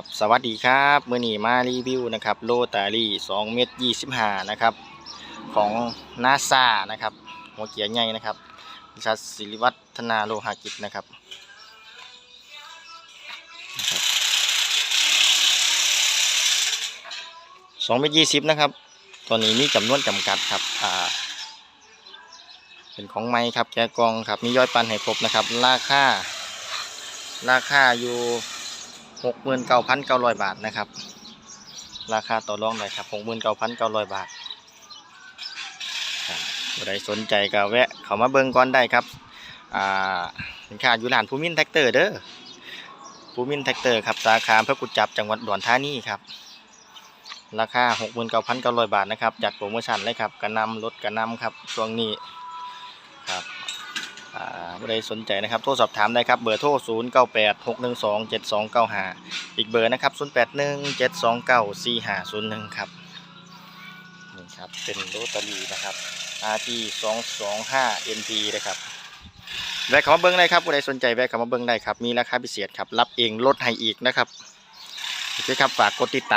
ครับ สวัสดีครับมื่อนี้มารีวิวนะครับโลตารี่2เมตร25 นะครับ ของนาซานะครับ หัวเกียร์ใหญ่นะครับบริษัทศิริวัฒนาโลหะกิจนะครับสองเมตรยี่สิบนะครับตัวนี้มีจำนวนจำกัดครับ อ่า เป็นของไม้ครับ แกะกลองครับ มีย่อยปันให้ครบนะครับ ราคา ราคาอยู่ หกหมื่นเก้าพันเก้าร้อยบาทนะครับ ราคาต่อรองเลยครับหกหมื่นเก้าพันเก้าร้อยบาทครับผู้ใดสนใจก็แวะเข้ามาเบิ่งก่อนได้ครับอ่าสินค้าอยู่ร้านภูมินแท็กเตอร์เด้อภูมินแท็กเตอร์ครับสาขาพื่อกุจับจังหวัดดอุดรธานีครับ ราคาหกหมื่นเก้าพันเก้าร้อยบาทนะครับจากโปรโมชั่นเลยครับกระนำลดกระนำครับช่วงนี้ ผู้ใดสนใจนะครับ โทรสอบถามได้ครับ เบอร์โทร 0 9 8 6 1 2 7 2 9 5 อีกเบอร์นะครับ 0 8 1 7 2 9 4 5 0 1 ครับ นี่ครับ เป็นโรตารีนะครับ RT 2 2 5 NP นะครับ แวะเข้ามาเบิ้งได้ครับผู้ใดสนใจแวะเข้ามาเบิ้งได้ครับ มีราคาพิเศษครับ รับเองลดให้อีกนะครับโอเคครับ ฝากกดติดตาม